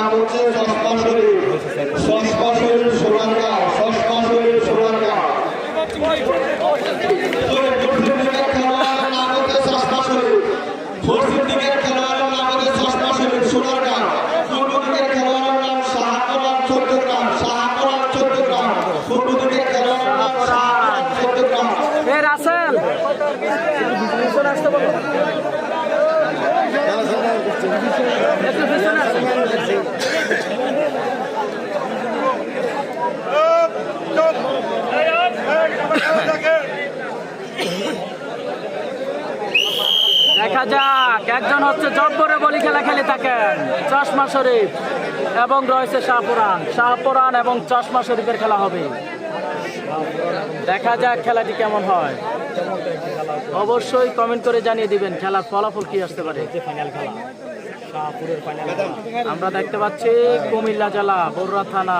নাম হচ্ছে সস্তা শরীর দেখা যাক, একজন হচ্ছে জব্বরে বলি খেলা খেলে থাকেন, চশমা শরীফ এবং রয়েছে শাহপুরান শাহপুরান এবং চশমা শরীফের খেলা হবে। দেখা যাক খেলাটি কেমন হয়। অবশ্যই কমেন্ট করে জানিয়ে দিবেন, খেলার ফলাফল কি আসতে পারে। আমরা দেখতে পাচ্ছি কুমিল্লা জেলা, বরুড়া থানা,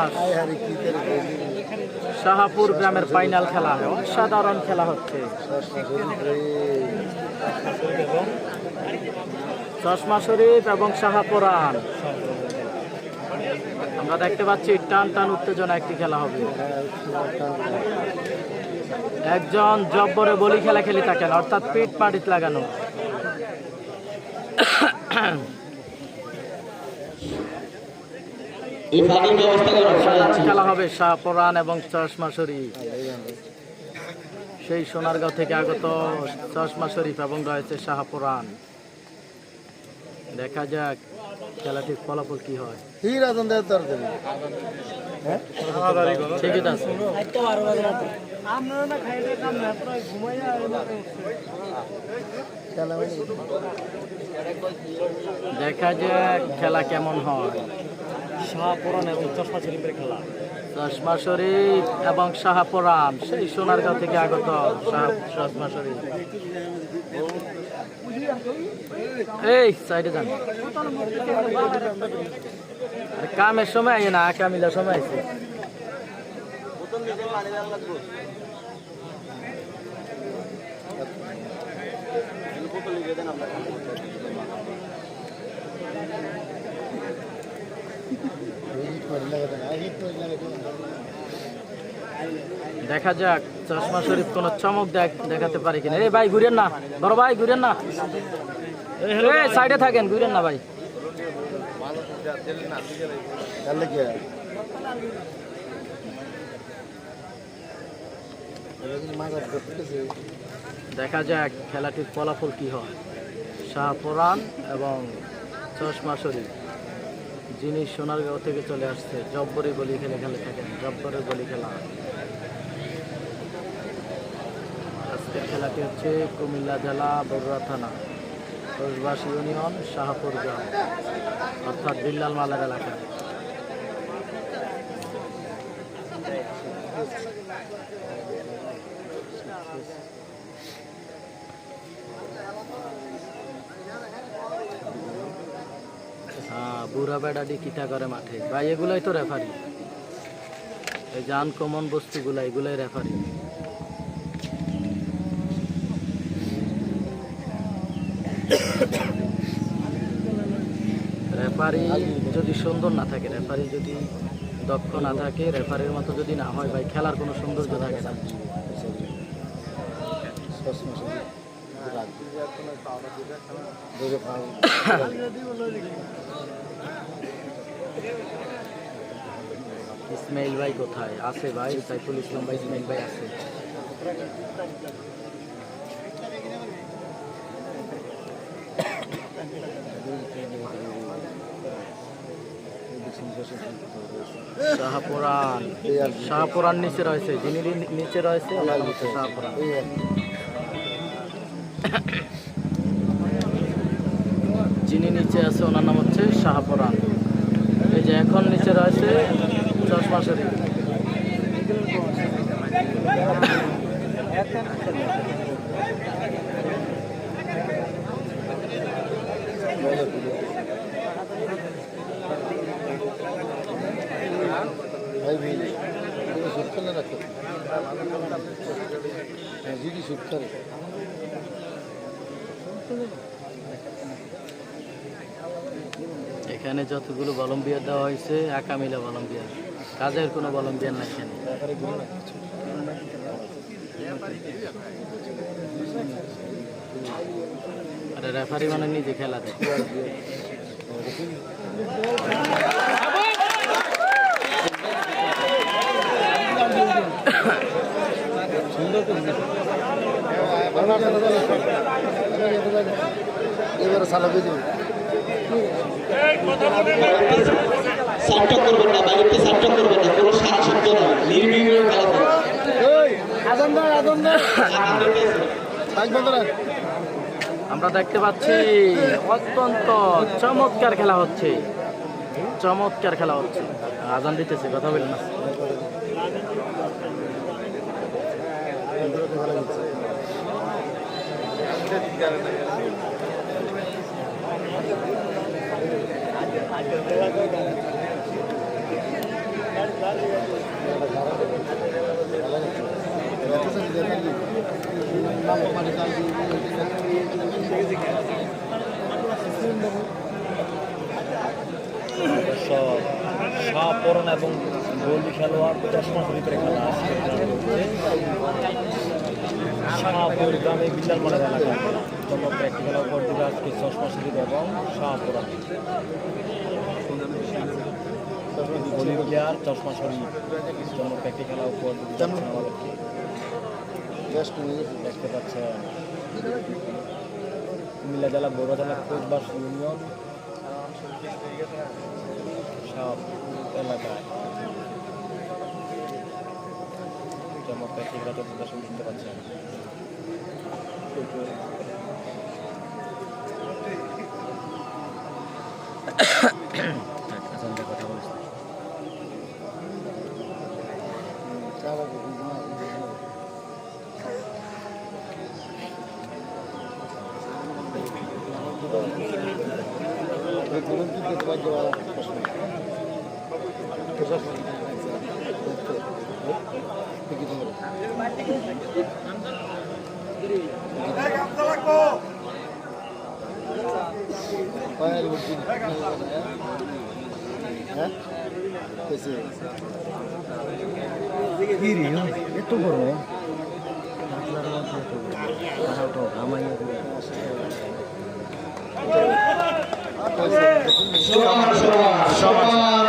শাহাপুর গ্রামের ফাইনাল খেলা। অসাধারণ খেলা হচ্ছে। চশমা শরীফ এবং শাহাপুরান আমরা দেখতে পাচ্ছি টান টান উত্তেজনা একটি খেলা হবে। একজন জব্বরে বলি খেলা খেলি থাকেন, অর্থাৎ পিঠ পাটিত লাগানো। এই ফাঁকির ব্যবস্থা করা খেলা হবে শাহপুরান এবং চশমা শরীফ। সেই সোনারগাঁও থেকে আগত চশমা শরীফ এবং রয়েছে শাহপুরান দেখা যাক খেলাটির ফলাফল কি হয়। ঠিক আছে। দেখা যাক খেলা কেমন হয়। শাহপুরান এবং চশমা শরীফের খেলা। চশমা শরীফ এবং শাহপুরান, সেই সোনারগাঁও থেকে আগত চশমা শরীফ। এই, সাইডে যান। কামের সময় আইয়ে না কামিলার সময় আছে করে লাগাতে না, হিট করে লাগাতে না। দেখা যাক চশমা শরীফ কোন চমক দেখ- দেখাতে পারে কিনা। এই ভাই ঘুরেন না। বড় ভাই ঘুরেন না। সাইডে থাকেন ঘুরেন না ভাই। দেখা যাক খেলাটির ফলাফল কি হয়। শাহপুরান এবং চশমা শরীফ। যিনি সোনারগাঁও থেকে চলে আসছে জব্বরে গলি খেলে খেলে থাকেন জব্বরে গলি খেলা। আজকের খেলাটি হচ্ছে কুমিল্লা জেলা বরুয়া থানা রোজবাস ইউনিয়ন শাহপুর গ্রাম, অর্থাৎ বিল্লাল মালার এলাকা। বুড়া বেড়াডি কিটা করে মাঠে? ভাই এগুলাই তো রেফারি এই যে আনকমন বস্তুগুলা এগুলাই রেফারি রেফারি যদি সুন্দর না থাকে রেফারি যদি দক্ষ না থাকে রেফারির মতো যদি না হয় ভাই খেলার কোনো সৌন্দর্য থাকে না। ইসমাইল ভাই কোথায়? আছে ভাই, সাইফুল ইসলাম ভাই, ইসমাইল ভাই আছে। শাহপুরান শাহপুরান নিচে রয়েছে, যিনি নিচে রয়েছে শাহপুরান। যিনি নিচে আছে, ওনার নাম হচ্ছে শাহপুরান এই যে এখন নিচে রয়েছে চশমা শরীফ যদি করে এখানে যতগুলো ভলম্বিয়ার দেওয়া হয়েছে একা মিলে ভলম্বিয়ার কাজের কোনো ভলম্বিয়ার নাই এখানে। আরে রেফারি মানে নিজে খেলা দেয়। এবারে সালাবি যাবে করবেন না করবেন না কোনো সাজ শব্দ না নির্বিঘ্নে খেলা আমরা দেখতে পাচ্ছি অত্যন্ত চমৎকার খেলা হচ্ছে। চমৎকার খেলা হচ্ছে। আজান দিতেছে কথা বলি না। শাহপরণ এবং গোল্ডি খেলোয়াড় চশমা শরীফের খেলা আজকে শাহপুর গ্রামে বিশাল মাঠের এলাকা চমৎকার একটি খেলা উপর দিবে আজকে চশমা শরীফ এবং শাহপুরা। গলি প্লেয়ার চশমা চমৎকার একটি খেলা উপর দেখতে পাচ্ছেন। কুমিল্লা জেলা বড়জেলা কোচবাস ইউনিয়ন। সব এলাকায়। চমৎকার আছে প্রদর্শন শুনতে পাচ্ছেন। আচ্ছা কথা বলছি কোনো কি করতে কেসে এত বড় সমান সমান